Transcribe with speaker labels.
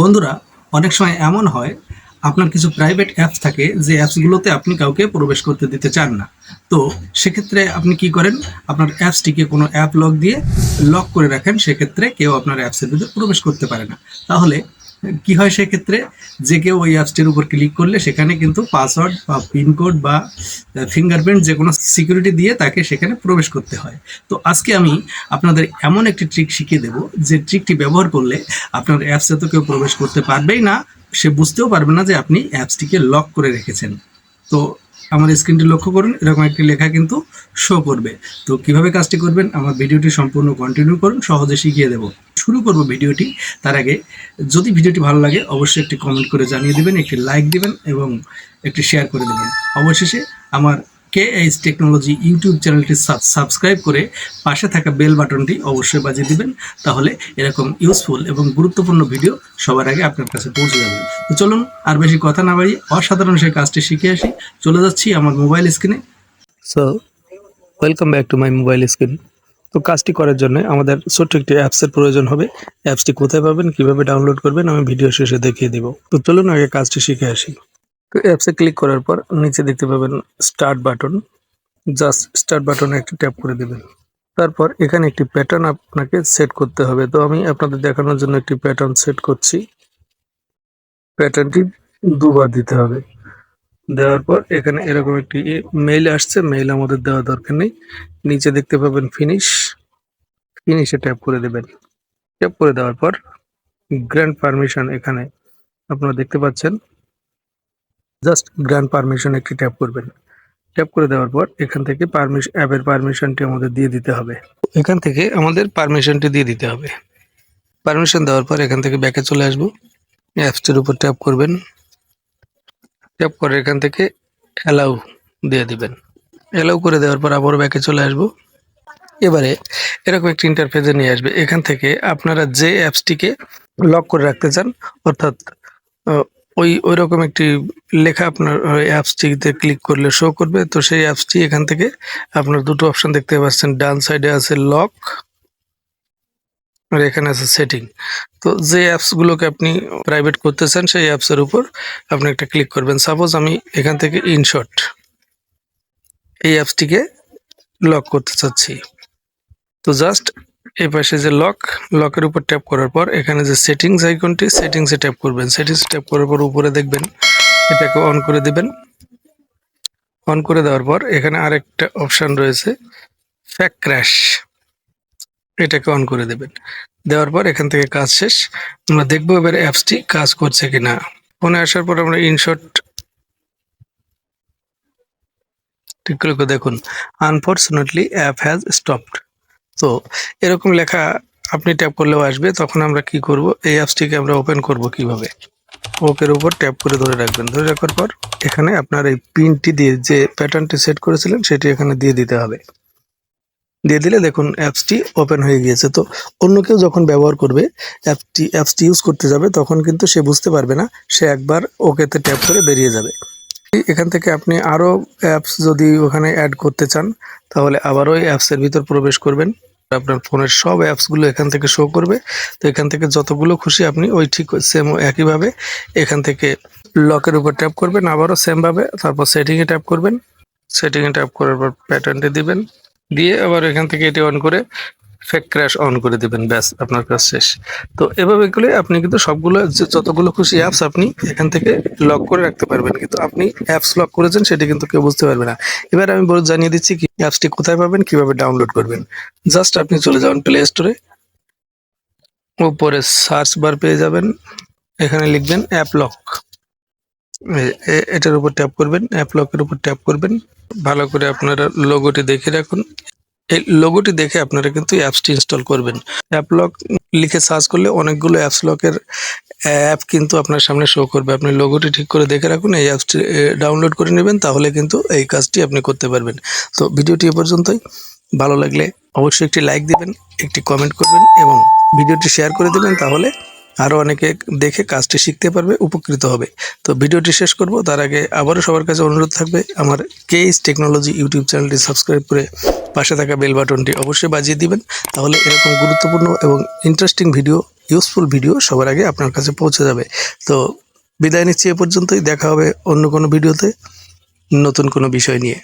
Speaker 1: বন্ধুরা, অনেক সময় এমন হয়, আপনার কিছু প্রাইভেট অ্যাপস থাকে যে অ্যাপসগুলোতে আপনি কাউকে প্রবেশ করতে দিতে চান না। তো সেক্ষেত্রে আপনি কি করেন, আপনার অ্যাপসটিকে কোনো অ্যাপ লক দিয়ে লক করে রাখেন, সেক্ষেত্রে কেউ আপনার অ্যাপসের ভিতরে প্রবেশ করতে পারে না। তাহলে কি হয় সেক্ষেত্রে? যে কেউ ওই অ্যাপসটির উপর ক্লিক করলে সেখানে কিন্তু পাসওয়ার্ড বা পিনকোড বা ফিঙ্গারপ্রিন্ট যে কোনো সিকিউরিটি দিয়ে তাকে সেখানে প্রবেশ করতে হয়। তো আজকে আমি আপনাদের এমন একটি ট্রিক শিখিয়ে দেব, যে ট্রিকটি ব্যবহার করলে আপনার অ্যাপসে তো কেউ প্রবেশ করতে পারবেই না, সে বুঝতেও পারবে না যে আপনি অ্যাপসটিকে লক করে রেখেছেন। তো আমার স্ক্রিনটি লক্ষ্য করুন, এরকম একটি লেখা কিন্তু শো করবে। তো কীভাবে কাজটি করবেন? আমার ভিডিওটি সম্পূর্ণ কন্টিনিউ করুন, সহজে শিখিয়ে দেব। শুরু করব ভিডিওটি। তার আগে, যদি ভিডিওটি ভালো লাগে, অবশ্যই একটি কমেন্ট করে জানিয়ে দেবেন, একটি লাইক দিবেন এবং একটি শেয়ার করে দেবেন। অবশেষে, আমার কে এইচ টেকনোলজি ইউটিউব চ্যানেলটি সাবস্ক্রাইব করে পাশে থাকা বেল বাটনটি অবশ্যই বাজিয়ে দিবেন, তাহলে এরকম ইউজফুল এবং গুরুত্বপূর্ণ ভিডিও সবার আগে আপনার কাছে পৌঁছে যাবে। তো চলুন আর বেশি কথা না বাড়িয়ে অসাধারণ সেই কাজটি শিখে আসি। চলে যাচ্ছি আমার মোবাইল স্ক্রিনে
Speaker 2: so welcome back to my mobile screen তো কাজটি করার জন্য আমাদের ছোট্ট একটি অ্যাপসের প্রয়োজন হবে। অ্যাপসটি কোথায় পাবেন, কীভাবে ডাউনলোড করবেন, আমি ভিডিও শেষে দেখিয়ে দিব। তো চলুন আগে কাজটি শিখে আসি। তো অ্যাপসে ক্লিক করার পর নিচে দেখতে পাবেন স্টার্ট বাটন জাস্ট স্টার্ট বাটনে একটি ট্যাপ করে দেবেন। তারপর এখানে একটি প্যাটার্ন আপনাকে সেট করতে হবে। তো আমি আপনাদের দেখানোর জন্য একটি প্যাটার্ন সেট করছি। প্যাটার্নটি দুবার দিতে হবে। দেওয়ার পর এখানে এরকম একটি মেইল আসছে। মেইল আমাদের দেওয়া দরকার নেই। নিচে দেখতে পাবেন ফিনিশ ফিনিশে ট্যাপ করে দেবেন। ট্যাপ করে দেওয়ার পর গ্র্যান্ড পারমিশন এখানে আপনারা দেখতে পাচ্ছেন। জাস্ট গ্র্যান্ড পারমিশন একটি ট্যাপ করবেন। ট্যাপ করে দেওয়ার পর এখান থেকে পারমিশন অ্যাপের পারমিশনটি আমাদের দিয়ে দিতে হবে। এখান থেকে আমাদের পারমিশনটি দিয়ে দিতে হবে। পারমিশন দেওয়ার পর এখান থেকে ব্যাকে চলে আসব। অ্যাপসটির উপর ট্যাপ করবেন। ট্যাপ করে এখান থেকে অ্যালাউ দিয়ে দিবেন। অ্যালাউ করে দেওয়ার পর আবারও ব্যাকে চলে আসব। এবারে এরকম একটি ইন্টারফেসে নিয়ে আসবে। এখান থেকে আপনারা যে অ্যাপসটিকে লক করে রাখতে চান, অর্থাৎ ওই ওই রকম একটি লেখা আপনার অ্যাপসটিতে ক্লিক করলে শো করবে। তো সেই অ্যাপসটি এখান থেকে আপনার দুটো অপশন দেখতে পাচ্ছেন। ডান সাইডে আছে লক আর এখানে আছে সেটিং তো যে অ্যাপসগুলোকে আপনি প্রাইভেট করতে চান, সেই অ্যাপসের উপর আপনি একটা ক্লিক করবেন। সাপোজ আমি এখান থেকে ইনশট এই অ্যাপসটিকে লক করতে চাচ্ছি। তো জাস্ট এই পাশে যে লক লকের উপর ট্যাপ করার পর এখানে যে সেটিংস আইকনটি সেটিংসে ট্যাপ করবেন। সেটিংস ট্যাপ করার পর উপরে দেখবেন, এটাকে অন করে দিবেন। অন করে দেওয়ার পর এখানে আরেকটা অপশন রয়েছে ফ্যাক ক্র্যাশ এটাকে অন করে দেবেন। দেওয়ার পর এখান থেকে কাজ শেষ। আমরা দেখব এবার অ্যাপসটি কাজ করছে কিনা। ফোনে আসার পর আমরা ইনশট ঠিক করে দেখুন। আনফর্চুনেটলি অ্যাপ হ্যাজ স্টপড তো এরকম লেখা আপনি ট্যাপ করলেও আসবে। তখন আমরা কি করব? এই অ্যাপসটিকে আমরা ওপেন করব কীভাবে? ওকের উপর ট্যাপ করে ধরে রাখবেন। ধরে রাখার পর এখানে আপনার এই পিনটি দিয়ে যে প্যাটার্নটি সেট করেছিলেন, সেটি এখানে দিয়ে দিতে হবে। দিয়ে দিলে দেখুন অ্যাপসটি ওপেন হয়ে গিয়েছে। তো অন্য কেউ যখন ব্যবহার করবে অ্যাপটি অ্যাপসটি ইউজ করতে যাবে, তখন কিন্তু সে বুঝতে পারবে না, সে একবার ওকেতে ট্যাপ করে বেরিয়ে যাবে। এখান থেকে আপনি আরও অ্যাপস যদি ওখানে অ্যাড করতে চান, তাহলে আবারও অ্যাপসের ভিতর প্রবেশ করবেন। আপনার ফোনের সব অ্যাপসগুলো এখান থেকে শো করবে। তো এখান থেকে যতগুলো খুশি আপনি ওই ঠিক সেম একইভাবে এখান থেকে লকের উপর ট্যাপ করবেন, আবারও সেমভাবে তারপর সেটিংয়ে ট্যাপ করবেন। সেটিংয়ে ট্যাপ করার পর প্যাটার্নটি দিবেন। দিয়ে আবার এখান থেকে এটি অন করে ফেক ক্র্যাশ অন করে দিবেন, ব্যাস, আপনার কাজ শেষ। তো এভাবে করলে আপনি কিন্তু সবগুলো যতগুলো খুশি অ্যাপস আপনি এখান থেকে লক করে রাখতে পারবেন। কিন্তু আপনি অ্যাপস লক করেছেন, সেটি কিন্তু কেউ বুঝতে পারবে না। এবার আমি বলে জানিয়ে দিচ্ছি কি অ্যাপসটি কোথায় পাবেন, কীভাবে ডাউনলোড করবেন। জাস্ট আপনি চলে যাবেন প্লে স্টোরে উপরে সার্চ বার পেয়ে যাবেন। এখানে লিখবেন অ্যাপ লক এটার উপর ট্যাপ করবেন অ্যাপ লকের উপর ট্যাপ করবেন। ভালো করে আপনারা লোগোটি দেখে রাখুন। এই লোগোটি দেখে আপনারা কিন্তু অ্যাপসটি ইনস্টল করবেন। অ্যাপলক লিখে সার্চ করলে অনেকগুলো অ্যাপস লকের অ্যাপ কিন্তু আপনার সামনে শো করবে। আপনি লোগোটি ঠিক করে দেখে রাখুন, এই অ্যাপসটি ডাউনলোড করে নেবেন, তাহলে কিন্তু এই কাজটি আপনি করতে পারবেন। তো ভিডিওটি এ পর্যন্তই। ভালো লাগলে অবশ্যই একটি লাইক দিবেন, একটি কমেন্ট করবেন এবং ভিডিওটি শেয়ার করে দেবেন, তাহলে আরও অনেকে দেখে কাজটি শিখতে পারবে, উপকৃত হবে। তো ভিডিওটি শেষ করব। তার আগে আবারও সবার কাছে অনুরোধ থাকবে, আমার কেইস টেকনোলজি ইউটিউব চ্যানেলটি সাবস্ক্রাইব করে পাশে থাকা বেল বাটনটি অবশ্যই বাজিয়ে দিবেন। তাহলে এরকম গুরুত্বপূর্ণ এবং ইন্টারেস্টিং ভিডিও ইউজফুল ভিডিও সবার আগে আপনার কাছে পৌঁছে যাবে। তো বিদায় নিচ্ছি এ পর্যন্তই। দেখা হবে অন্য কোনো ভিডিওতে নতুন কোনো বিষয় নিয়ে।